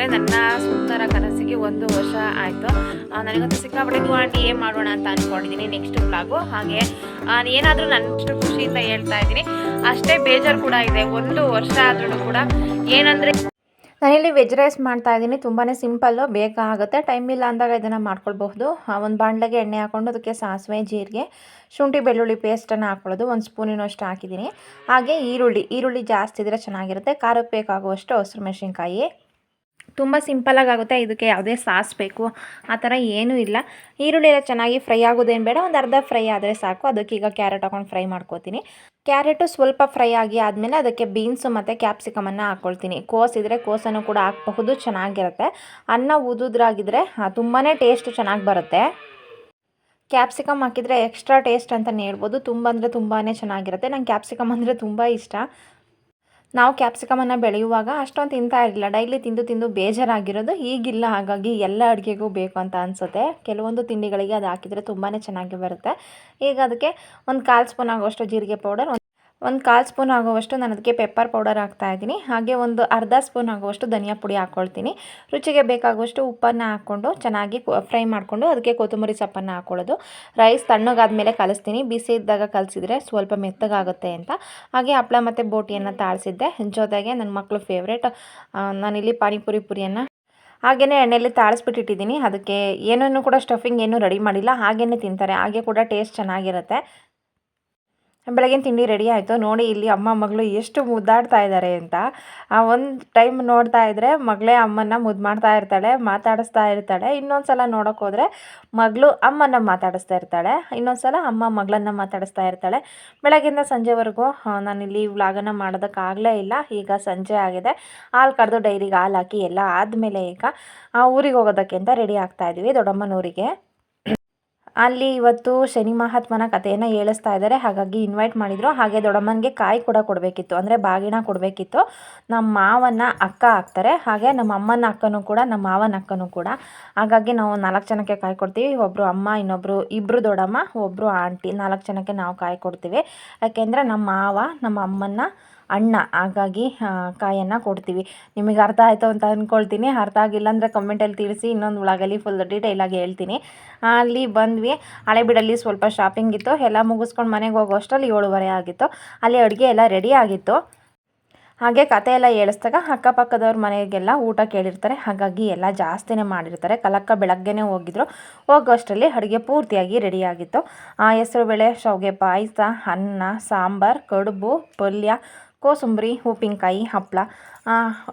ಅಂದರೆ ನನ್ನ ಸುಂದರ ಕನಸಿಗೆ ಒಂದು ವರ್ಷ ಆಯಿತು. ನನಗಂತೂ ಸಿಕ್ಕಾಪಟ್ಟೆ ಆಂಟಿ ಏನು ಮಾಡೋಣ ಅಂತ ಅಂದ್ಕೊಂಡಿದ್ದೀನಿ ನೆಕ್ಸ್ಟ್ ಬ್ಲಾಗು ಹಾಗೆ ಏನಾದರೂ ನನ್ನ ಖುಷಿಯಿಂದ ಹೇಳ್ತಾ ಇದ್ದೀನಿ. ಅಷ್ಟೇ ಬೇಜಾರು ಕೂಡ ಇದೆ. ಒಂದು ವರ್ಷ ಆದ್ರೂ ಕೂಡ ಏನಂದರೆ ನಾನಿಲ್ಲಿ ವೆಜ್ ರೈಸ್ ಮಾಡ್ತಾ ಇದ್ದೀನಿ. ತುಂಬಾ ಸಿಂಪಲ್ಲು ಬೇಕಾಗುತ್ತೆ ಟೈಮ್ ಇಲ್ಲ ಅಂದಾಗ ಇದನ್ನು ಮಾಡ್ಕೊಳ್ಬಹುದು. ಒಂದು ಬಾಣಲೆಗೆ ಎಣ್ಣೆ ಹಾಕ್ಕೊಂಡು ಅದಕ್ಕೆ ಸಾಸಿವೆ, ಜೀರಿಗೆ, ಶುಂಠಿ, ಬೆಳ್ಳುಳ್ಳಿ ಪೇಸ್ಟನ್ನು ಹಾಕ್ಕೊಳ್ಳೋದು ಒಂದು ಸ್ಪೂನಿನೂ ಅಷ್ಟು ಹಾಕಿದ್ದೀನಿ. ಹಾಗೆ ಈರುಳ್ಳಿ ಈರುಳ್ಳಿ ಜಾಸ್ತಿ ಇದ್ದರೆ ಚೆನ್ನಾಗಿರುತ್ತೆ. ಖಾರಕ್ಕೆ ಬೇಕಾಗುವಷ್ಟು ಹಸಿರು ಮೆಣಸಿನ್ಕಾಯಿ. ತುಂಬ ಸಿಂಪಲಾಗಿ ಆಗುತ್ತೆ. ಇದಕ್ಕೆ ಯಾವುದೇ ಸಾಸ್ ಬೇಕು. ಆ ಥರ ಏನೂ ಇಲ್ಲ. ಈರುಳ್ಳಿ ಎಲ್ಲ ಚೆನ್ನಾಗಿ ಫ್ರೈ ಆಗೋದೇನು ಬೇಡ. ಒಂದು ಅರ್ಧ ಫ್ರೈ ಆದರೆ ಸಾಕು. ಅದಕ್ಕೆ ಈಗ ಕ್ಯಾರೆಟ್ ಹಾಕೊಂಡು ಫ್ರೈ ಮಾಡ್ಕೋತೀನಿ. ಕ್ಯಾರೆಟು ಸ್ವಲ್ಪ ಫ್ರೈ ಆಗಿ ಆದಮೇಲೆ ಅದಕ್ಕೆ ಬೀನ್ಸು ಮತ್ತು ಕ್ಯಾಪ್ಸಿಕಮನ್ನು ಹಾಕ್ಕೊಳ್ತೀನಿ ಕೋಸ್ ಇದ್ದರೆ ಕೋಸನ್ನು ಕೂಡ ಹಾಕಬಹುದು. ಚೆನ್ನಾಗಿರುತ್ತೆ. ಅನ್ನ ಉದುದ್ರಾಗಿದ್ದರೆ ತುಂಬಾ ಟೇಸ್ಟ್ ಚೆನ್ನಾಗಿ ಬರುತ್ತೆ. ಕ್ಯಾಪ್ಸಿಕಮ್ ಹಾಕಿದರೆ ಎಕ್ಸ್ಟ್ರಾ ಟೇಸ್ಟ್ ಅಂತಲೇ ಹೇಳ್ಬೋದು. ತುಂಬ ಅಂದರೆ ತುಂಬಾ ಚೆನ್ನಾಗಿರುತ್ತೆ. ನಂಗೆ ಕ್ಯಾಪ್ಸಿಕಮ್ ಅಂದರೆ ತುಂಬ ಇಷ್ಟ. ನಾವು ಕ್ಯಾಪ್ಸಿಕಮನ್ನು ಬೆಳೆಯುವಾಗ ಅಷ್ಟೊಂದು ತಿಂತಾ ಇರಲಿಲ್ಲ. ಡೈಲಿ ತಿಂದು ತಿಂದು ಬೇಜಾರಾಗಿರೋದು. ಈಗಿಲ್ಲ, ಹಾಗಾಗಿ ಎಲ್ಲ ಅಡುಗೆಗೂ ಬೇಕು ಅಂತ ಅನಿಸುತ್ತೆ. ಕೆಲವೊಂದು ತಿಂಡಿಗಳಿಗೆ ಅದು ಹಾಕಿದರೆ ತುಂಬಾ ಚೆನ್ನಾಗಿ ಬರುತ್ತೆ. ಈಗ ಅದಕ್ಕೆ ಒಂದು ಕಾಲು ಸ್ಪೂನ್ ಆಗುವಷ್ಟು ಜೀರಿಗೆ ಪೌಡರ್ ಒಂದು ಕಾಲು ಸ್ಪೂನ್ ಆಗುವಷ್ಟು ನಾನು ಅದಕ್ಕೆ ಪೆಪ್ಪರ್ ಪೌಡರ್ ಹಾಕ್ತಾ ಇದ್ದೀನಿ. ಹಾಗೆ ಒಂದು ಅರ್ಧ ಸ್ಪೂನ್ ಆಗುವಷ್ಟು ಧನಿಯಾ ಪುಡಿ ಹಾಕ್ಕೊಳ್ತೀನಿ ರುಚಿಗೆ ಬೇಕಾಗುವಷ್ಟು ಉಪ್ಪನ್ನು ಹಾಕ್ಕೊಂಡು ಚೆನ್ನಾಗಿ ಫ್ರೈ ಮಾಡಿಕೊಂಡು ಅದಕ್ಕೆ ಕೊತ್ತಂಬರಿ ಸೊಪ್ಪನ್ನು ಹಾಕ್ಕೊಳ್ಳೋದು ರೈಸ್ ತಣ್ಣಗಾದ್ಮೇಲೆ ಕಲಿಸ್ತೀನಿ. ಬಿಸಿ ಇದ್ದಾಗ ಕಲಿಸಿದ್ರೆ ಸ್ವಲ್ಪ ಮೆತ್ತಗಾಗುತ್ತೆ ಅಂತ. ಹಾಗೆ ಹಪ್ಪಳ ಮತ್ತು ಬೋಟಿಯನ್ನು ತಾಳಿಸಿದ್ದೆ. ಜೊತೆಗೆ ನನ್ನ ಮಕ್ಕಳು ಫೇವ್ರೇಟ್ ನಾನಿಲ್ಲಿ ಪಾನಿಪುರಿ ಪುರಿಯನ್ನು ಹಾಗೆಯೇ ಎಣ್ಣೆಯಲ್ಲಿ ತಾಳಿಸ್ಬಿಟ್ಟಿಟ್ಟಿದ್ದೀನಿ. ಅದಕ್ಕೆ ಏನನ್ನು ಕೂಡ ಸ್ಟಫಿಂಗ್ ಏನೂ ರೆಡಿ ಮಾಡಿಲ್ಲ. ಹಾಗೆಯೇ ತಿಂತಾರೆ. ಹಾಗೆ ಕೂಡ ಟೇಸ್ಟ್ ಚೆನ್ನಾಗಿರುತ್ತೆ. ಬೆಳಗಿನ ತಿಂಡಿ ರೆಡಿ ಆಯಿತು. ನೋಡಿ ಇಲ್ಲಿ ಅಮ್ಮ ಮಗಳು ಎಷ್ಟು ಮುದ್ದಾಡ್ತಾ ಇದ್ದಾರೆ ಅಂತ. ಆ ಒಂದು ಟೈಮ್ ನೋಡ್ತಾ ಇದ್ದರೆ ಮಗಳೇ ಅಮ್ಮನ ಮುದ್ದು ಮಾಡ್ತಾ ಇರ್ತಾಳೆ, ಮಾತಾಡಿಸ್ತಾ ಇರ್ತಾಳೆ. ಇನ್ನೊಂದು ಸಲ ನೋಡೋಕೆ ಹೋದರೆ ಮಗಳು ಅಮ್ಮನ ಮಾತಾಡಿಸ್ತಾ ಇರ್ತಾಳೆ. ಇನ್ನೊಂದು ಸಲ ಅಮ್ಮ ಮಗಳನ್ನು ಮಾತಾಡಿಸ್ತಾ ಇರ್ತಾಳೆ. ಬೆಳಗಿಂದ ಸಂಜೆವರೆಗೂ ನಾನಿಲ್ಲಿ ವ್ಲಾಗನ್ನು ಮಾಡೋದಕ್ಕಾಗಲೇ ಇಲ್ಲ. ಈಗ ಸಂಜೆ ಆಗಿದೆ. ಹಾಲು ಕಡ್ದು ಡೈರಿಗೆ ಹಾಲು ಹಾಕಿ ಎಲ್ಲ ಆದಮೇಲೆ ಈಗ ಊರಿಗೆ ಹೋಗೋದಕ್ಕೆ ಅಂತ ರೆಡಿ ಆಗ್ತಾಯಿದ್ವಿ ದೊಡ್ಡಮ್ಮನೂರಿಗೆ. ಅಲ್ಲಿ ಇವತ್ತು ಶನಿ ಮಹಾತ್ಮನ ಕಥೆಯನ್ನು ಹೇಳಿಸ್ತಾ ಇದ್ದಾರೆ. ಹಾಗಾಗಿ ಇನ್ವೈಟ್ ಮಾಡಿದರು. ಹಾಗೆ ದೊಡ್ಡಮ್ಮನಿಗೆ ಕಾಯಿ ಕೂಡ ಕೊಡಬೇಕಿತ್ತು. ಅಂದರೆ ಬಾಗಿನ ಕೊಡಬೇಕಿತ್ತು. ನಮ್ಮ ಮಾವನ ಅಕ್ಕ ಹಾಕ್ತಾರೆ ಹಾಗೆ ನಮ್ಮ ಅಮ್ಮನ ಅಕ್ಕನೂ ಕೂಡ, ನಮ್ಮ ಮಾವನ ಅಕ್ಕನೂ ಕೂಡ. ಹಾಗಾಗಿ ನಾವು ನಾಲ್ಕು ಜನಕ್ಕೆ ಕಾಯಿ ಕೊಡ್ತೀವಿ. ಒಬ್ಬರು ಅಮ್ಮ ಇನ್ನೊಬ್ಬರು ಇಬ್ಬರು ದೊಡ್ಡಮ್ಮ ಒಬ್ಬರು ಆಂಟಿ. ನಾಲ್ಕು ಜನಕ್ಕೆ ನಾವು ಕಾಯಿ ಕೊಡ್ತೀವಿ. ಯಾಕೆಂದರೆ ನಮ್ಮ ಮಾವ, ನಮ್ಮ ಅಮ್ಮನ ಅಣ್ಣ, ಹಾಗಾಗಿ ಕಾಯನ್ನು ಕೊಡ್ತೀವಿ. ನಿಮಗೆ ಅರ್ಥ ಆಯಿತು ಅಂತ ಅಂದ್ಕೊಳ್ತೀನಿ ಅರ್ಥ ಆಗಿಲ್ಲ ಅಂದರೆ ಕಮೆಂಟಲ್ಲಿ ತಿಳಿಸಿ, ಇನ್ನೊಂದು ಒಳಗಲ್ಲಿ ಫುಲ್ ಡೀಟೇಲಾಗಿ ಹೇಳ್ತೀನಿ. ಅಲ್ಲಿ ಬಂದ್ವಿ. ಹಳೆಬೀಡಲ್ಲಿ ಸ್ವಲ್ಪ ಶಾಪಿಂಗ್ ಇತ್ತು. ಎಲ್ಲ ಮುಗಿಸ್ಕೊಂಡು ಮನೆಗೆ ಹೋಗೋ ಅಷ್ಟರಲ್ಲಿ ಏಳುವರೆ ಆಗಿತ್ತು. ಅಲ್ಲಿ ಅಡುಗೆ ಎಲ್ಲ ರೆಡಿ ಆಗಿತ್ತು. ಹಾಗೆ ಕತೆ ಎಲ್ಲ ಹೇಳಿಸ್ದಾಗ ಅಕ್ಕಪಕ್ಕದವ್ರ ಮನೆಗೆಲ್ಲ ಊಟ ಕೇಳಿರ್ತಾರೆ. ಹಾಗಾಗಿ ಎಲ್ಲ ಜಾಸ್ತಿನೇ ಮಾಡಿರ್ತಾರೆ. ಕಲಕ್ಕ ಬೆಳಗ್ಗೆನೇ ಹೋಗಿದ್ರು. ಹೋಗೋಷ್ಟರಲ್ಲಿ ಅಡುಗೆ ಪೂರ್ತಿಯಾಗಿ ರೆಡಿಯಾಗಿತ್ತು ಹೆಸರುಬೇಳೆ ಶಾವಿಗೆ ಪಾಯಸ, ಅನ್ನ, ಸಾಂಬಾರು, ಕಡುಬು, ಪಲ್ಯ ಕೋಸಂಬರಿ, ಉಪ್ಪಿನಕಾಯಿ ಹಪ್ಪಳ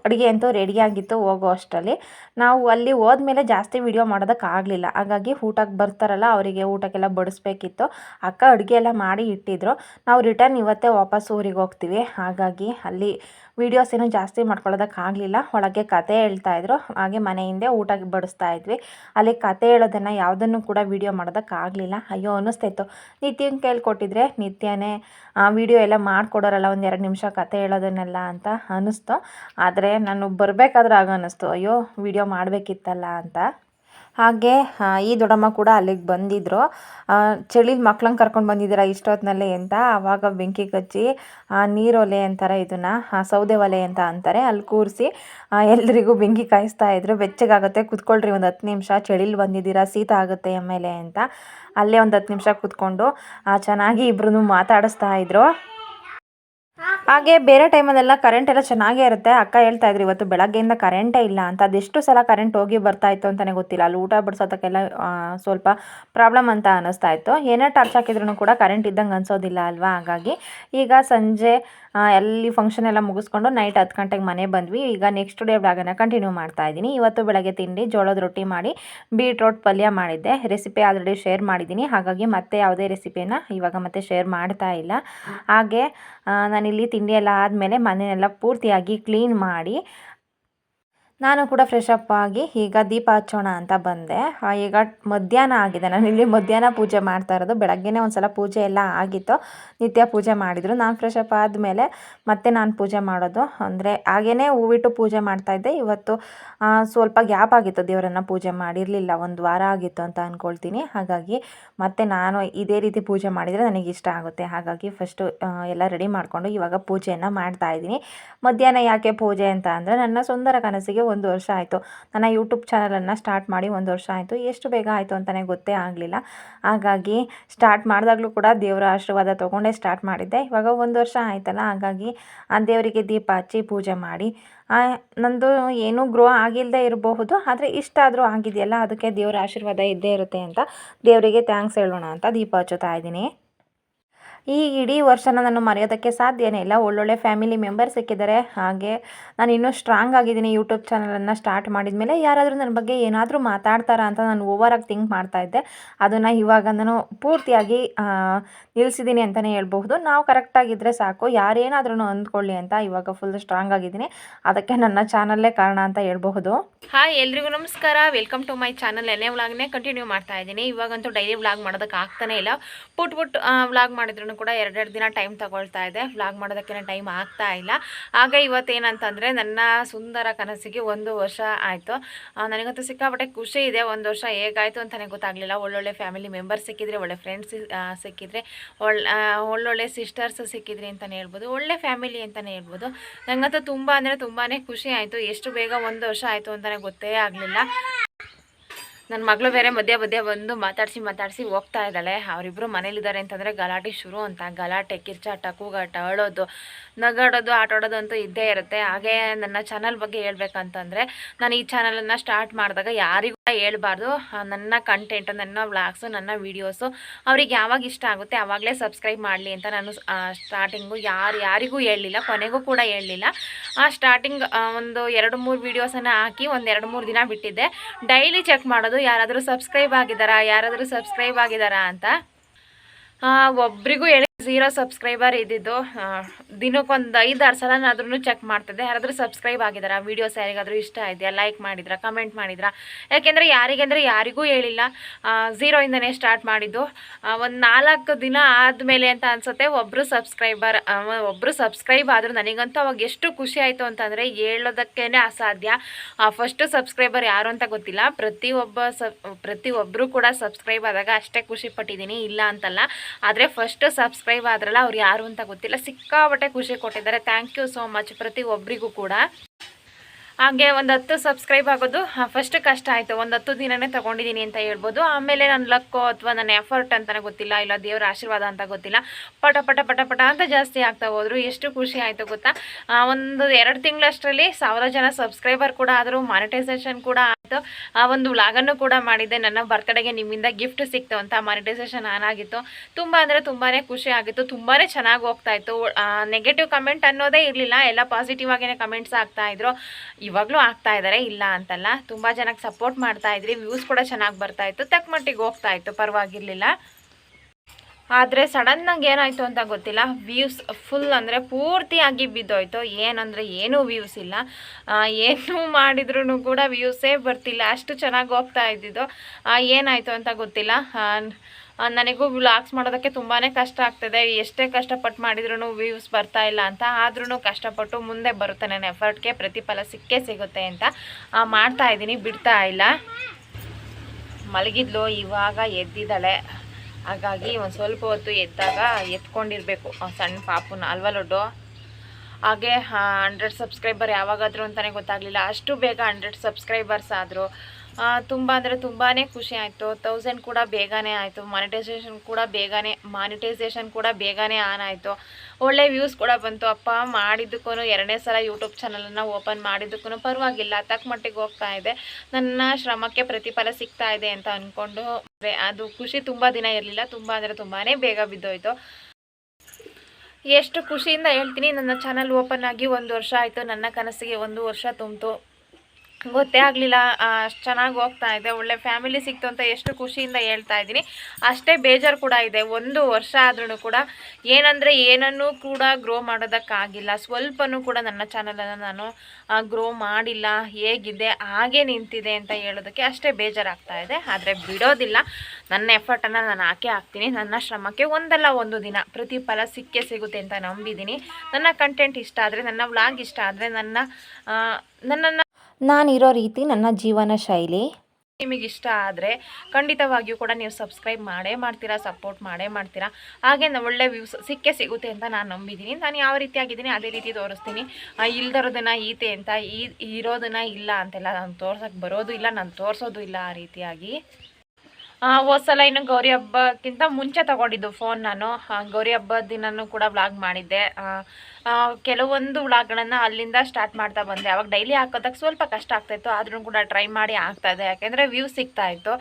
ಅಡುಗೆ ಅಂತೂ ರೆಡಿಯಾಗಿತ್ತು ಹೋಗೋ ಅಷ್ಟರಲ್ಲಿ. ನಾವು ಅಲ್ಲಿ ಹೋದ್ಮೇಲೆ ಜಾಸ್ತಿ ವೀಡಿಯೋ ಮಾಡೋದಕ್ಕಾಗಲಿಲ್ಲ ಹಾಗಾಗಿ ಊಟಕ್ಕೆ ಬರ್ತಾರಲ್ಲ, ಅವರಿಗೆ ಊಟಕ್ಕೆಲ್ಲ ಬಡಿಸ್ಬೇಕಿತ್ತು. ಅಕ್ಕ ಅಡುಗೆ ಎಲ್ಲ ಮಾಡಿ ಇಟ್ಟಿದ್ರು. ನಾವು ರಿಟರ್ನ್ ಇವತ್ತೇ ವಾಪಸ್ ಊರಿಗೆ ಹೋಗ್ತೀವಿ. ಹಾಗಾಗಿ ಅಲ್ಲಿ ವೀಡಿಯೋಸ್ ಏನೂ ಜಾಸ್ತಿ ಮಾಡ್ಕೊಳ್ಳೋದಕ್ಕಾಗಲಿಲ್ಲ ಒಳಗೆ ಕತೆ ಹೇಳ್ತಾಯಿದ್ರು ಹಾಗೆ ಮನೆಯಿಂದೆ ಊಟಕ್ಕೆ ಊಟ ಬಡಿಸ್ತಾ ಇದ್ವಿ. ಅಲ್ಲಿ ಕತೆ ಹೇಳೋದನ್ನು ಯಾವುದನ್ನು ಕೂಡ ವೀಡಿಯೋ ಮಾಡೋದಕ್ಕಾಗಲಿಲ್ಲ ಅಯ್ಯೋ ಅನ್ನಿಸ್ತಾಯಿತ್ತು ನಿತ್ಯನ ಕೈಲಿ ಕೊಟ್ಟಿದ್ರೆ ನಿತ್ಯನೇ ವೀಡಿಯೋ ಎಲ್ಲ ಮಾಡಿಕೊಡೋರಲ್ಲ, ಒಂದು ಎರಡು ನಿಮಿಷ ಕತೆ ಹೇಳೋದನ್ನೆಲ್ಲ ಅಂತ ಅನ್ನಿಸ್ತು. ಆದರೆ ನಾನು ಬರಬೇಕಾದ್ರೆ ಆಗ ಅನ್ನಿಸ್ತು. ಅಯ್ಯೋ, ವೀಡಿಯೋ ಮಾಡಬೇಕಿತ್ತಲ್ಲ ಅಂತ. ಹಾಗೆ ಈ ದೊಡ್ಡಮ್ಮ ಕೂಡ ಅಲ್ಲಿಗೆ ಬಂದಿದ್ದರು ಚಳಿಲಿ ಮಕ್ಳನ್ನ ಕರ್ಕೊಂಡು ಬಂದಿದ್ದೀರಾ ಇಷ್ಟೊತ್ತಿನಲ್ಲಿ ಅಂತ. ಆವಾಗ ಬೆಂಕಿ ಕಚ್ಚಿ ನೀರೊಲೆ ಅಂತಾರೆ ಇದನ್ನು ಸೌದೆ ಒಲೆ ಅಂತ ಅಂತಾರೆ. ಅಲ್ಲಿ ಕೂರಿಸಿ ಎಲ್ರಿಗೂ ಬೆಂಕಿ ಕಾಯಿಸ್ತಾ ಇದ್ರು. ಬೆಚ್ಚಗಾಗುತ್ತೆ, ಕುತ್ಕೊಳ್ರಿ ಒಂದು ಹತ್ತು ನಿಮಿಷ. ಚಳಿಲಿ ಬಂದಿದ್ದೀರಾ, ಶೀತ ಆಗುತ್ತೆ ಆಮೇಲೆ ಅಂತ. ಅಲ್ಲೇ ಒಂದು ಹತ್ತು ನಿಮಿಷ ಕೂತ್ಕೊಂಡು ಚೆನ್ನಾಗಿ ಇಬ್ಬರೂ ಮಾತಾಡಿಸ್ತಾ ಇದ್ರು. ಹಾಗೆ ಬೇರೆ ಟೈಮಲ್ಲೆಲ್ಲ ಕರೆಂಟ್ ಎಲ್ಲ ಚೆನ್ನಾಗೇ ಇರುತ್ತೆ. ಅಕ್ಕ ಹೇಳ್ತಾ ಇದ್ರು ಇವತ್ತು ಬೆಳಗ್ಗೆಯಿಂದ ಕರೆಂಟೇ ಇಲ್ಲ ಅಂತ. ಅದೆಷ್ಟು ಸಲ ಕರೆಂಟ್ ಹೋಗಿ ಬರ್ತಾ ಇತ್ತು ಅಂತಲೇ ಗೊತ್ತಿಲ್ಲ. ಅಲ್ಲಿ ಊಟ ಬಡಿಸೋದಕ್ಕೆಲ್ಲ ಸ್ವಲ್ಪ ಪ್ರಾಬ್ಲಮ್ ಅಂತ ಅನ್ನಿಸ್ತಾ ಇತ್ತು. ಏನೇ ಟಾರ್ಚ್ ಹಾಕಿದ್ರು ಕೂಡ ಕರೆಂಟ್ ಇದ್ದಂಗೆ ಅನ್ಸೋದಿಲ್ಲ ಅಲ್ವಾ? ಹಾಗಾಗಿ ಈಗ ಸಂಜೆ ಎಲ್ಲಿ ಫಂಕ್ಷನ್ ಎಲ್ಲ ಮುಗಿಸ್ಕೊಂಡು ನೈಟ್ ಹತ್ತು ಗಂಟೆಗೆ ಮನೆ ಬಂದ್ವಿ. ಈಗ ನೆಕ್ಸ್ಟ್ ಡೇ ಬ್ಲಾಗನ್ನು ಕಂಟಿನ್ಯೂ ಮಾಡ್ತಾ ಇದ್ದೀನಿ. ಇವತ್ತು ಬೆಳಗ್ಗೆ ತಿಂಡಿ, ಜೋಳದ ರೊಟ್ಟಿ ಮಾಡಿ ಬೀಟ್ರೋಟ್ ಪಲ್ಯ ಮಾಡಿದ್ದೆ. ರೆಸಿಪಿ ಆಲ್ರೆಡಿ ಶೇರ್ ಮಾಡಿದ್ದೀನಿ. ಹಾಗಾಗಿ ಮತ್ತೆ ಯಾವುದೇ ರೆಸಿಪಿಯನ್ನು ಇವಾಗ ಮತ್ತೆ ಶೇರ್ ಮಾಡ್ತಾ ಇಲ್ಲ. ಹಾಗೆ ನಾನಿಲ್ಲಿ ತಿಂಡಿ ಎಲ್ಲ ಆದಮೇಲೆ ಮನೆಯೆಲ್ಲ ಪೂರ್ತಿಯಾಗಿ ಕ್ಲೀನ್ ಮಾಡಿ ನಾನು ಕೂಡ ಫ್ರೆಶ್ ಅಪ್ ಆಗಿ ಈಗ ದೀಪ ಹಚ್ಚೋಣ ಅಂತ ಬಂದೆ. ಈಗ ಮಧ್ಯಾಹ್ನ ಆಗಿದೆ. ನಾನು ಇಲ್ಲಿ ಮಧ್ಯಾಹ್ನ ಪೂಜೆ ಮಾಡ್ತಾ ಇರೋದು. ಬೆಳಗ್ಗೆನೇ ಒಂದು ಸಲ ಪೂಜೆ ಎಲ್ಲ ಆಗಿತ್ತು. ನಿತ್ಯ ಪೂಜೆ ಮಾಡಿದರು. ನಾನು ಫ್ರೆಶ್ ಅಪ್ ಆದಮೇಲೆ ಮತ್ತೆ ನಾನು ಪೂಜೆ ಮಾಡೋದು. ಅಂದರೆ ಹಾಗೇ ಹೂವಿಟ್ಟು ಪೂಜೆ ಮಾಡ್ತಾಯಿದ್ದೆ ಇವತ್ತು ಸ್ವಲ್ಪ ಗ್ಯಾಪ್ ಆಗಿತ್ತು. ದೇವರನ್ನು ಪೂಜೆ ಮಾಡಿರಲಿಲ್ಲ. ಒಂದು ವಾರ ಆಗಿತ್ತು ಅಂತ ಅಂದ್ಕೊಳ್ತೀನಿ ಹಾಗಾಗಿ ಮತ್ತೆ ನಾನು ಇದೇ ರೀತಿ ಪೂಜೆ ಮಾಡಿದರೆ ನನಗೆ ಇಷ್ಟ ಆಗುತ್ತೆ. ಹಾಗಾಗಿ ಫಸ್ಟು ಎಲ್ಲ ರೆಡಿ ಮಾಡಿಕೊಂಡು ಇವಾಗ ಪೂಜೆಯನ್ನು ಮಾಡ್ತಾಯಿದ್ದೀನಿ ಮಧ್ಯಾಹ್ನ ಯಾಕೆ ಪೂಜೆ ಅಂತ ಅಂದರೆ ನನ್ನ ಸುಂದರ ಕನಸಿಗೆ ಒಂದು ವರ್ಷ ಆಯಿತು. ನನ್ನ ಯೂಟ್ಯೂಬ್ ಚಾನಲನ್ನು ಸ್ಟಾರ್ಟ್ ಮಾಡಿ ಒಂದು ವರ್ಷ ಆಯಿತು. ಎಷ್ಟು ಬೇಗ ಆಯಿತು ಅಂತಲೇ ಗೊತ್ತೇ ಆಗಲಿಲ್ಲ. ಹಾಗಾಗಿ ಸ್ಟಾರ್ಟ್ ಮಾಡಿದಾಗಲೂ ಕೂಡ ದೇವರ ಆಶೀರ್ವಾದ ತೊಗೊಂಡೇ ಸ್ಟಾರ್ಟ್ ಮಾಡಿದ್ದೆ. ಇವಾಗ ಒಂದು ವರ್ಷ ಆಯ್ತಲ್ಲ, ಹಾಗಾಗಿ ಆ ದೇವರಿಗೆ ದೀಪ ಹಚ್ಚಿ ಪೂಜೆ ಮಾಡಿ. ನಂದು ಏನೂ ಗ್ರೋ ಆಗಿಲ್ಲದೆ ಇರಬಹುದು, ಆದರೆ ಇಷ್ಟ ಆದರೂ ಆಗಿದೆಯಲ್ಲ, ಅದಕ್ಕೆ ದೇವರ ಆಶೀರ್ವಾದ ಇದ್ದೇ ಇರುತ್ತೆ ಅಂತ ದೇವರಿಗೆ ಥ್ಯಾಂಕ್ಸ್ ಹೇಳೋಣ ಅಂತ ದೀಪ ಹಚ್ಚುತ್ತಾ ಇದ್ದೀನಿ. ಈ ಇಡೀ ವರ್ಷನ ನಾನು ಮರೆಯೋದಕ್ಕೆ ಸಾಧ್ಯನೇ ಇಲ್ಲ. ಒಳ್ಳೊಳ್ಳೆ ಫ್ಯಾಮಿಲಿ ಮೆಂಬರ್ಸ್ ಸಿಕ್ಕಿದ್ದಾರೆ. ಹಾಗೆ ನಾನು ಇನ್ನೂ ಸ್ಟ್ರಾಂಗ್ ಆಗಿದ್ದೀನಿ ಯೂಟ್ಯೂಬ್ ಚಾನಲನ್ನು ಸ್ಟಾರ್ಟ್ ಮಾಡಿದ ಮೇಲೆ ಯಾರಾದರೂ ನನ್ನ ಬಗ್ಗೆ ಏನಾದರೂ ಮಾತಾಡ್ತಾರಾ ಅಂತ ನಾನು ಓವರಾಗಿ ಥಿಂಕ್ ಮಾಡ್ತಾ ಇದ್ದೆ. ಅದನ್ನು ಇವಾಗ ನಾನು ಪೂರ್ತಿಯಾಗಿ ನಿಲ್ಲಿಸಿದ್ದೀನಿ ಅಂತಲೇ ಹೇಳ್ಬಹುದು. ನಾವು ಕರೆಕ್ಟಾಗಿದ್ದರೆ ಸಾಕು. ಯಾರೇನಾದ್ರೂ ಅಂದ್ಕೊಳ್ಳಿ ಅಂತ ಇವಾಗ ಫುಲ್ ಸ್ಟ್ರಾಂಗ್ ಆಗಿದ್ದೀನಿ. ಅದಕ್ಕೆ ನನ್ನ ಚಾನಲ್ಲೇ ಕಾರಣ ಅಂತ ಹೇಳ್ಬಹುದು. ಹಾಯ್ ಎಲ್ರಿಗೂ ನಮಸ್ಕಾರ. ವೆಲ್ಕಮ್ ಟು ಮೈ ಚಾನಲ್ ಎಲ್ಲೇ ವ್ಲಾಗ್ನೇ ಕಂಟಿನ್ಯೂ ಮಾಡ್ತಾ ಇದ್ದೀನಿ. ಇವಾಗಂತೂ ಡೈಲಿ ವ್ಲಾಗ್ ಮಾಡೋದಕ್ಕೆ ಆಗ್ತಾನೆ ಇಲ್ಲ. ಪುಟ್ ಪುಟ್ ವ್ಲಾಗ್ ಮಾಡಿದ್ರು ಕೂಡ ಎರಡೆರಡು ದಿನ ಟೈಮ್ ತಗೊಳ್ತಾ ಇದೆ. ವ್ಲಾಗ್ ಮಾಡೋದಕ್ಕೆ ಟೈಮ್ ಆಗ್ತಾ ಇಲ್ಲ. ಆಗ ಇವತ್ತೇನಂತಂದರೆ ನನ್ನ ಸುಂದರ ಕನಸಿಗೆ ಒಂದು ವರ್ಷ ಆಯಿತು. ನನಗಂತೂ ಸಿಕ್ಕಾಪಟ್ಟೆ ಖುಷಿ ಇದೆ. ಒಂದು ವರ್ಷ ಹೇಗಾಯಿತು ಅಂತಲೇ ಗೊತ್ತಾಗಲಿಲ್ಲ. ಒಳ್ಳೊಳ್ಳೆ ಫ್ಯಾಮಿಲಿ ಮೆಂಬರ್ಸ್ ಸಿಕ್ಕಿದ್ರೆ, ಒಳ್ಳೆ ಫ್ರೆಂಡ್ಸ್ ಸಿಕ್ಕಿದ್ರೆ ಒಳ್ಳೆ ಒಳ್ಳೊಳ್ಳೆ ಸಿಸ್ಟರ್ಸ್ ಸಿಕ್ಕಿದ್ರಿ ಅಂತಲೇ ಹೇಳ್ಬೋದು. ಒಳ್ಳೆ ಫ್ಯಾಮಿಲಿ ಅಂತಲೇ ಹೇಳ್ಬೋದು. ನನಗಂತೂ ತುಂಬ ಅಂದರೆ ತುಂಬಾ ಖುಷಿ ಆಯಿತು. ಎಷ್ಟು ಬೇಗ ಒಂದು ವರ್ಷ ಆಯಿತು ಅಂತಲೇ ಗೊತ್ತೇ ಆಗಲಿಲ್ಲ. ನನ್ನ ಮಗಳು ಬೇರೆ ಮಧ್ಯ ಮಧ್ಯ ಬಂದು ಮಾತಾಡಿಸಿ ಮಾತಾಡಿಸಿ ಹೋಗ್ತಾ ಇದ್ದಾಳೆ. ಅವರಿಬ್ಬರು ಮನೇಲಿದ್ದಾರೆ ಅಂತಂದರೆ ಗಲಾಟೆ ಶುರು ಅಂತ. ಗಲಾಟೆ, ಕಿರ್ಚಾಟ, ಕೂಗಾಟ, ಅಳೋದು, ನಗಾಡೋದು, ಆಟಾಡೋದು ಅಂತೂ ಇದ್ದೇ ಇರುತ್ತೆ. ಹಾಗೆ ನನ್ನ ಚಾನಲ್ ಬಗ್ಗೆ ಹೇಳ್ಬೇಕಂತಂದರೆ ನಾನು ಈ ಚಾನಲನ್ನು ಸ್ಟಾರ್ಟ್ ಮಾಡಿದಾಗ ಯಾರಿಗೂ ಹೇಳ್ಬಾರ್ದು. ನನ್ನ ಕಂಟೆಂಟು ನನ್ನ ವ್ಲಾಗ್ಸು ನನ್ನ ವೀಡಿಯೋಸು ಅವ್ರಿಗೆ ಯಾವಾಗ ಇಷ್ಟ ಆಗುತ್ತೆ ಆವಾಗಲೇ ಸಬ್ಸ್ಕ್ರೈಬ್ ಮಾಡಲಿ ಅಂತ ನಾನು ಸ್ಟಾರ್ಟಿಂಗು ಯಾರು, ಯಾರಿಗೂ ಹೇಳಲಿಲ್ಲ, ಕೊನೆಗೂ ಕೂಡ ಹೇಳಲಿಲ್ಲ. ಆ ಸ್ಟಾರ್ಟಿಂಗ್ ಒಂದು ಎರಡು ಮೂರು ವೀಡಿಯೋಸನ್ನು ಹಾಕಿ ಒಂದು ಮೂರು ದಿನ ಬಿಟ್ಟಿದ್ದೆ. ಡೈಲಿ ಚೆಕ್ ಮಾಡೋದು ಯಾರಾದರೂ ಸಬ್ಸ್ಕ್ರೈಬ್ ಆಗಿದ್ದಾರಾ ಯಾರಾದರೂ ಸಬ್ಸ್ಕ್ರೈಬ್ ಆಗಿದ್ದಾರಾ ಅಂತ ಒಬ್ರಿಗೂ ಹೇಳಿ ಝೀರೋ ಸಬ್ಸ್ಕ್ರೈಬರ್ ಇದ್ದಿದ್ದು ದಿನಕ್ಕೊಂದು ಐದಾರು ಸಲನಾದ್ರೂ ಚೆಕ್ ಮಾಡ್ತಿದ್ದೆ ಯಾರಾದರೂ ಸಬ್ಸ್ಕ್ರೈಬ್ ಆ ವೀಡಿಯೋಸ್ ಯಾರಿಗಾದರೂ ಇಷ್ಟ ಇದೆಯಾ ಲೈಕ್ ಮಾಡಿದ್ರ ಕಮೆಂಟ್ ಮಾಡಿದ್ರ? ಯಾಕೆಂದರೆ ಯಾರಿಗೆಂದರೆ ಯಾರಿಗೂ ಹೇಳಿಲ್ಲ. ಝೀರೋಯಿಂದನೇ ಸ್ಟಾರ್ಟ್ ಮಾಡಿದ್ದು. ಒಂದು ನಾಲ್ಕು ದಿನ ಆದಮೇಲೆ ಅಂತ ಅನಿಸುತ್ತೆ ಒಬ್ಬರು ಸಬ್ಸ್ಕ್ರೈಬರ್ ಒಬ್ಬರು ಸಬ್ಸ್ಕ್ರೈಬ್ ಆದರೂ ನನಗಂತೂ ಅವಾಗ ಎಷ್ಟು ಖುಷಿ ಆಯಿತು ಅಂತಂದರೆ ಹೇಳೋದಕ್ಕೇ ಅಸಾಧ್ಯ. ಫಸ್ಟು ಸಬ್ಸ್ಕ್ರೈಬರ್ ಯಾರು ಅಂತ ಗೊತ್ತಿಲ್ಲ. ಪ್ರತಿಯೊಬ್ಬ ಸಬ್ ಪ್ರತಿಯೊಬ್ಬರು ಕೂಡ ಸಬ್ಸ್ಕ್ರೈಬ್ ಆದಾಗ ಅಷ್ಟೇ ಖುಷಿ ಪಟ್ಟಿದ್ದೀನಿ, ಇಲ್ಲ ಅಂತಲ್ಲ. ಆದರೆ ಫಸ್ಟು ಸಬ್ಸ್ಕ್ರೈಬ್ ಆದ್ರಲ್ಲ ಅವ್ರು ಯಾರು ಅಂತ ಗೊತ್ತಿಲ್ಲ. ಸಿಕ್ಕಾಬಟ್ಟೆ ಖುಷಿ ಕೊಟ್ಟಿದ್ದಾರೆ. ಥ್ಯಾಂಕ್ ಯು ಸೋ ಮಚ್ ಪ್ರತಿ ಪ್ರತಿಯೊಬ್ಬರಿಗೂ ಕೂಡ. ಹಾಗೆ ಒಂದು ಹತ್ತು ಸಬ್ಸ್ಕ್ರೈಬ್ ಆಗೋದು ಫಸ್ಟ್ ಕಷ್ಟ ಆಯಿತು. ಒಂದು ಹತ್ತು ದಿನನೇ ತೊಗೊಂಡಿದ್ದೀನಿ ಅಂತ ಹೇಳ್ಬೋದು. ಆಮೇಲೆ ನನ್ನ ಲಕ್ಕೋ ಅಥವಾ ನನ್ನ ಎಫರ್ಟ್ ಅಂತಲೇ ಗೊತ್ತಿಲ್ಲ, ಇಲ್ಲ ದೇವರ ಆಶೀರ್ವಾದ ಅಂತ ಗೊತ್ತಿಲ್ಲ. ಪಟ ಪಟ ಪಟ ಪಟ ಅಂತ ಜಾಸ್ತಿ ಆಗ್ತಾ ಹೋದರು. ಎಷ್ಟು ಖುಷಿ ಆಯಿತು ಗೊತ್ತಾ? ಒಂದು ಎರಡು ತಿಂಗಳಷ್ಟರಲ್ಲಿ ಸಾವಿರ ಜನ ಸಬ್ಸ್ಕ್ರೈಬರ್ ಕೂಡ ಆದರೂ ಮಾನಿಟೈಸೇಷನ್ ಕೂಡ ಆ ಒಂದು ವ್ಲಾಗನ್ನು ಕೂಡ ಮಾಡಿದ್ದೆ. ನನ್ನ ಬರ್ತ್ಡೇಗೆ ನಿಮ್ಮಿಂದ ಗಿಫ್ಟ್ ಸಿಕ್ತು ಅಂತ ಮಾನಿಟೈಸೇಷನ್ ಆನ್ ಆಗಿತ್ತು. ತುಂಬ ಅಂದರೆ ತುಂಬಾ ಖುಷಿ ಆಗಿತ್ತು. ತುಂಬಾ ಚೆನ್ನಾಗಿ ಹೋಗ್ತಾ ಇತ್ತು. ನೆಗೆಟಿವ್ ಕಮೆಂಟ್ ಅನ್ನೋದೇ ಇರಲಿಲ್ಲ. ಎಲ್ಲ ಪಾಸಿಟಿವ್ ಆಗಿನ ಕಮೆಂಟ್ಸ್ ಆಗ್ತಾ ಇದ್ರು. ಇವಾಗಲೂ ಆಗ್ತಾ ಇದ್ದಾರೆ ಇಲ್ಲ ಅಂತಲ್ಲ. ತುಂಬ ಜನಕ್ಕೆ ಸಪೋರ್ಟ್ ಮಾಡ್ತಾ ಇದ್ರಿ. ವ್ಯೂಸ್ ಕೂಡ ಚೆನ್ನಾಗಿ ಬರ್ತಾ ಇತ್ತು. ತಕ್ಕ ಮಟ್ಟಿಗೆ ಹೋಗ್ತಾ ಇತ್ತು. ಪರವಾಗಿರ್ಲಿಲ್ಲ. ಆದರೆ ಸಡನ್ನಾಗಿ ಏನಾಯಿತು ಅಂತ ಗೊತ್ತಿಲ್ಲ. ವ್ಯೂಸ್ ಫುಲ್ ಅಂದರೆ ಪೂರ್ತಿಯಾಗಿ ಬಿದ್ದೋಯ್ತು. ಏನಂದರೆ ಏನೂ ವ್ಯೂಸ್ ಇಲ್ಲ. ಏನೂ ಮಾಡಿದ್ರೂ ಕೂಡ ವ್ಯೂಸೇ ಬರ್ತಿಲ್ಲ. ಅಷ್ಟು ಚೆನ್ನಾಗಿ ಹೋಗ್ತಾ ಇದ್ದಿದ್ದು. ಏನಾಯಿತು ಅಂತ ಗೊತ್ತಿಲ್ಲ. ನನಗೂ ವ್ಲಾಗ್ಸ್ ಮಾಡೋದಕ್ಕೆ ತುಂಬಾ ಕಷ್ಟ ಆಗ್ತದೆ. ಎಷ್ಟೇ ಕಷ್ಟಪಟ್ಟು ಮಾಡಿದ್ರೂ ವ್ಯೂಸ್ ಬರ್ತಾ ಇಲ್ಲ ಅಂತ. ಆದ್ರೂ ಕಷ್ಟಪಟ್ಟು ಮುಂದೆ ಬರುತ್ತೆ. ನನ್ನ ಎಫರ್ಟ್ಗೆ ಪ್ರತಿಫಲ ಸಿಕ್ಕೇ ಸಿಗುತ್ತೆ ಅಂತ. ಮಾಡ್ತಾ ಇದ್ದೀನಿ. ಬಿಡ್ತಾ ಇಲ್ಲ. ಮಲಗಿದ್ಲು. ಇವಾಗ ಎದ್ದಿದ್ದಾಳೆ. ಹಾಗಾಗಿ ಒಂದು ಸ್ವಲ್ಪ ಹೊತ್ತು ಎದ್ದಾಗ ಎತ್ಕೊಂಡಿರಬೇಕು. ಸಣ್ಣ ಪಾಪುನ. ಅಲ್ವಾ ಲೊಡ್ಡು? ಹಾಗೆ ಹಂಡ್ರೆಡ್ ಸಬ್ಸ್ಕ್ರೈಬರ್ ಯಾವಾಗಾದರೂ ಅಂತಲೇ ಗೊತ್ತಾಗಲಿಲ್ಲ. ಅಷ್ಟು ಬೇಗ ಹಂಡ್ರೆಡ್ ಸಬ್ಸ್ಕ್ರೈಬರ್ಸ್ ಆದರು ತುಂಬ ಅಂದರೆ ತುಂಬಾ ಖುಷಿ ಆಯಿತು. ತೌಸಂಡ್ ಕೂಡ ಬೇಗನೆ ಆಯಿತು. ಮಾನಿಟೈಸೇಷನ್ ಕೂಡ ಬೇಗನೆ ಮಾನಿಟೈಸೇಷನ್ ಕೂಡ ಬೇಗನೆ ಆನ್ ಆಯಿತು. ಒಳ್ಳೆ ವ್ಯೂಸ್ ಕೂಡ ಬಂತು. ಅಪ್ಪ ಮಾಡಿದ್ದಕ್ಕೂ ಎರಡನೇ ಸಲ ಯೂಟ್ಯೂಬ್ ಚಾನಲನ್ನು ಓಪನ್ ಮಾಡಿದ್ದಕ್ಕೂ ಪರವಾಗಿಲ್ಲ. ತಕ್ಕ ಮಟ್ಟಿಗೆ ಹೋಗ್ತಾ ಇದೆ. ನನ್ನ ಶ್ರಮಕ್ಕೆ ಪ್ರತಿಫಲ ಸಿಗ್ತಾ ಇದೆ ಅಂತ ಅಂದ್ಕೊಂಡು ಅದು ಖುಷಿ ತುಂಬ ದಿನ ಇರಲಿಲ್ಲ. ತುಂಬ ಅಂದರೆ ತುಂಬಾ ಬೇಗ ಬಿದ್ದೋಯ್ತು. ಎಷ್ಟು ಖುಷಿಯಿಂದ ಹೇಳ್ತೀನಿ, ನನ್ನ ಚಾನಲ್ ಓಪನ್ ಆಗಿ ಒಂದು ವರ್ಷ ಆಯಿತು. ನನ್ನ ಕನಸಿಗೆ ಒಂದು ವರ್ಷ ತುಂಬಿತು. ಗೊತ್ತೇ ಆಗಲಿಲ್ಲ ಅಷ್ಟು ಚೆನ್ನಾಗಿ ಹೋಗ್ತಾ ಇದೆ, ಒಳ್ಳೆ ಫ್ಯಾಮಿಲಿ ಸಿಕ್ತು ಅಂತ ಎಷ್ಟು ಖುಷಿಯಿಂದ ಹೇಳ್ತಾ ಇದ್ದೀನಿ. ಅಷ್ಟೇ ಬೇಜಾರು ಕೂಡ ಇದೆ, ಒಂದು ವರ್ಷ ಆದ್ರೂ ಕೂಡ ಏನಂದರೆ ಏನನ್ನೂ ಕೂಡ ಗ್ರೋ ಮಾಡೋದಕ್ಕಾಗಿಲ್ಲ. ಸ್ವಲ್ಪನೂ ಕೂಡ ನನ್ನ ಚಾನಲನ್ನು ನಾನು ಗ್ರೋ ಮಾಡಿಲ್ಲ, ಹೇಗಿದೆ, ಹಾಗೆ ನಿಂತಿದೆ ಅಂತ ಹೇಳೋದಕ್ಕೆ ಅಷ್ಟೇ ಬೇಜಾರಾಗ್ತಾ ಇದೆ. ಆದರೆ ಬಿಡೋದಿಲ್ಲ, ನನ್ನ ಎಫರ್ಟನ್ನು ನಾನು ಹಾಕೇ ಹಾಕ್ತೀನಿ. ನನ್ನ ಶ್ರಮಕ್ಕೆ ಒಂದಲ್ಲ ಒಂದು ದಿನ, ಪ್ರತಿಫಲ ಸಿಕ್ಕೇ ಸಿಗುತ್ತೆ ಅಂತ ನಂಬಿದ್ದೀನಿ. ನನ್ನ ಕಂಟೆಂಟ್ ಇಷ್ಟ ಆದರೆ, ನನ್ನ ವ್ಲಾಗ್ ಇಷ್ಟ ಆದರೆ, ನನ್ನ ನನ್ನನ್ನು ನಾನಿರೋ ರೀತಿ ನನ್ನ ಜೀವನ ಶೈಲಿ. ನಿಮಗೆ ಇಷ್ಟ ಆದರೆ ಖಂಡಿತವಾಗಿಯೂ ಕೂಡ ನೀವು ಸಬ್ಸ್ಕ್ರೈಬ್ ಮಾಡೇ ಮಾಡ್ತೀರಾ ಸಪೋರ್ಟ್ ಮಾಡೇ ಮಾಡ್ತೀರಾ. ಹಾಗೆ ಒಳ್ಳೆ ವ್ಯೂಸ್ ಸಿಕ್ಕೇ ಸಿಗುತ್ತೆ ಅಂತ ನಾನು ನಂಬಿದ್ದೀನಿ ನಾನು ಯಾವ ರೀತಿ ಆಗಿದ್ದೀನಿ ಅದೇ ರೀತಿ ತೋರಿಸ್ತೀನಿ. ಇಲ್ದಿರೋದನ್ನ ಈತೆ ಅಂತ ಈ, ಇರೋದನ್ನು ಇಲ್ಲ ಅಂತೆಲ್ಲ ನಾನು ತೋರ್ಸೋಕ್ಕೆ ಬರೋದು ಇಲ್ಲ, ನಾನು ತೋರಿಸೋದು ಇಲ್ಲ ಆ ರೀತಿಯಾಗಿ. ಹೋದ ಸಲ ಇನ್ನು ಗೌರಿ ಹಬ್ಬಕ್ಕಿಂತ ಮುಂಚೆ ತಗೊಂಡಿದ್ದು ಫೋನ್ ನಾನು. ಗೌರಿ ಹಬ್ಬದ ದಿನನೂ ಕೂಡ ವ್ಲಾಗ್ ಮಾಡಿದ್ದೆ. ಕೆಲವೊಂದು ವ್ಲಾಗ್ಗಳನ್ನು ಅಲ್ಲಿಂದ ಸ್ಟಾರ್ಟ್ ಮಾಡ್ತಾ ಬಂದೆ. ಅವಾಗ ಡೈಲಿ ಹಾಕೋದಕ್ಕೆ ಸ್ವಲ್ಪ ಕಷ್ಟ ಆಗ್ತಾಯಿತ್ತು ಆದ್ರೂ ಕೂಡ ಟ್ರೈ ಮಾಡಿ ಆಗ್ತಾ ಇದೆ. ಯಾಕೆಂದರೆ ವ್ಯೂ ಸಿಗ್ತಾ ಇತ್ತು.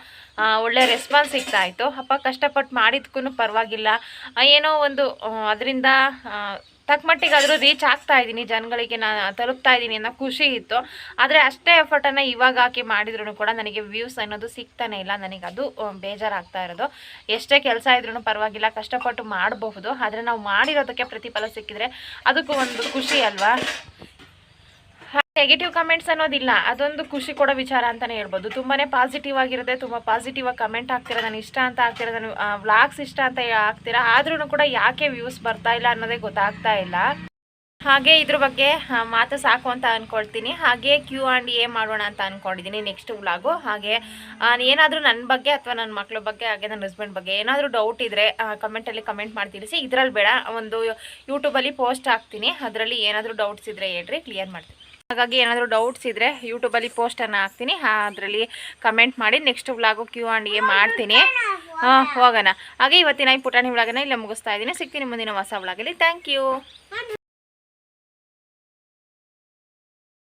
ಒಳ್ಳೆ ರೆಸ್ಪಾನ್ಸ್ ಸಿಗ್ತಾ ಇತ್ತು. ಅಪ್ಪ ಕಷ್ಟಪಟ್ಟು ಮಾಡಿದ್ಕೂ ಪರವಾಗಿಲ್ಲ. ಏನೋ ಒಂದು ಅದರಿಂದ ತಕ್ಕ ಮಟ್ಟಿಗಾದರೂ ರೀಚ್ ಆಗ್ತಾ ಇದ್ದೀನಿ, ಜನಗಳಿಗೆ ನಾನು ತಲುಪ್ತಾ ಇದ್ದೀನಿ ಅನ್ನೋ ಖುಷಿ ಇತ್ತು. ಆದರೆ ಅಷ್ಟೇ ಎಫರ್ಟನ್ನು ಇವಾಗ ಹಾಕಿ ಮಾಡಿದ್ರು ಕೂಡ ನನಗೆ ವ್ಯೂಸ್ ಅನ್ನೋದು ಸಿಗ್ತಾನೆ ಇಲ್ಲ. ನನಗೆ ಅದು ಬೇಜಾರಾಗ್ತಾ ಇರೋದು. ಎಷ್ಟೇ ಕೆಲಸ ಇದ್ರೂ ಪರವಾಗಿಲ್ಲ, ಕಷ್ಟಪಟ್ಟು ಮಾಡಬಹುದು. ಆದರೆ ನಾವು ಮಾಡಿರೋದಕ್ಕೆ ಪ್ರತಿಫಲ ಸಿಕ್ಕಿದ್ರೆ ಅದಕ್ಕೂ ಒಂದು ಖುಷಿ ಅಲ್ವಾ? ನೆಗೆಟಿವ್ ಕಮೆಂಟ್ಸ್ ಅನ್ನೋದಿಲ್ಲ. ಅದೊಂದು ಖುಷಿ ಕೊಡೋ ವಿಚಾರ ಅಂತಲೇ ಹೇಳ್ಬೋದು. ತುಂಬಾ ಪಾಸಿಟಿವ್ ಆಗಿರುತ್ತೆ, ತುಂಬ ಪಾಸಿಟಿವ್ ಆಗಿ ಕಮೆಂಟ್ ಹಾಕ್ತೀರಾ, ನಾನು ಇಷ್ಟ ಅಂತ ಹಾಕ್ತೀರಾ, ನಾನು ವ್ಲಾಗ್ಸ್ ಇಷ್ಟ ಅಂತ ಹಾಕ್ತೀರಾ ಆದ್ರೂ ಕೂಡ ಯಾಕೆ ವ್ಯೂಸ್ ಬರ್ತಾ ಇಲ್ಲ ಅನ್ನೋದೇ ಗೊತ್ತಾಗ್ತಾ ಇಲ್ಲ. ಹಾಗೆ ಇದ್ರ ಬಗ್ಗೆ ಮಾತು ಸಾಕು ಅಂತ ಅಂದ್ಕೊಳ್ತೀನಿ ಹಾಗೆ ಕ್ಯೂ ಆ್ಯಂಡ್ ಎ ಮಾಡೋಣ ಅಂತ ಅಂದ್ಕೊಂಡಿದ್ದೀನಿ ನೆಕ್ಸ್ಟ್ ವ್ಲಾಗು ಹಾಗೆ ಏನಾದರೂ ನನ್ನ ಬಗ್ಗೆ ಅಥವಾ ನನ್ನ ಮಕ್ಳ ಬಗ್ಗೆ, ಹಾಗೆ ನನ್ನ ಹಸ್ಬೆಂಡ್ ಬಗ್ಗೆ ಏನಾದರೂ ಡೌಟ್ ಇದ್ದರೆ ಕಮೆಂಟಲ್ಲಿ ಕಮೆಂಟ್ ಮಾಡಿ ತಿಳಿಸಿ. ಇದರಲ್ಲಿ ಬೇಡ, ಒಂದು ಯೂಟ್ಯೂಬಲ್ಲಿ ಪೋಸ್ಟ್ ಹಾಕ್ತೀನಿ. ಅದರಲ್ಲಿ ಏನಾದರೂ ಡೌಟ್ಸ್ ಇದ್ದರೆ ಹೇಳ್ರಿ ಕ್ಲಿಯರ್ ಮಾಡ್ತೀನಿ. ಹಾಗಾಗಿ ಏನಾದರೂ ಡೌಟ್ಸ್ ಇದ್ದರೆ ಯೂಟ್ಯೂಬಲ್ಲಿ ಪೋಸ್ಟನ್ನು ಹಾಕ್ತೀನಿ. ಅದರಲ್ಲಿ ಕಮೆಂಟ್ ಮಾಡಿ next vlog Q and A ಮಾಡ್ತೀನಿ. ಹೋಗೋಣ. ಹಾಗೆ ಇವತ್ತಿನ ಈ ಪುಟಾಣಿ ವ್ಲಾಗನ್ನ ಇಲ್ಲೇ ಮುಗಿಸ್ತಾ ಇದ್ದೀನಿ. ಸಿಗ್ತೀನಿ ಮುಂದಿನ ಹೊಸ ವ್ಲಾಗಲ್ಲಿ ಥ್ಯಾಂಕ್ ಯು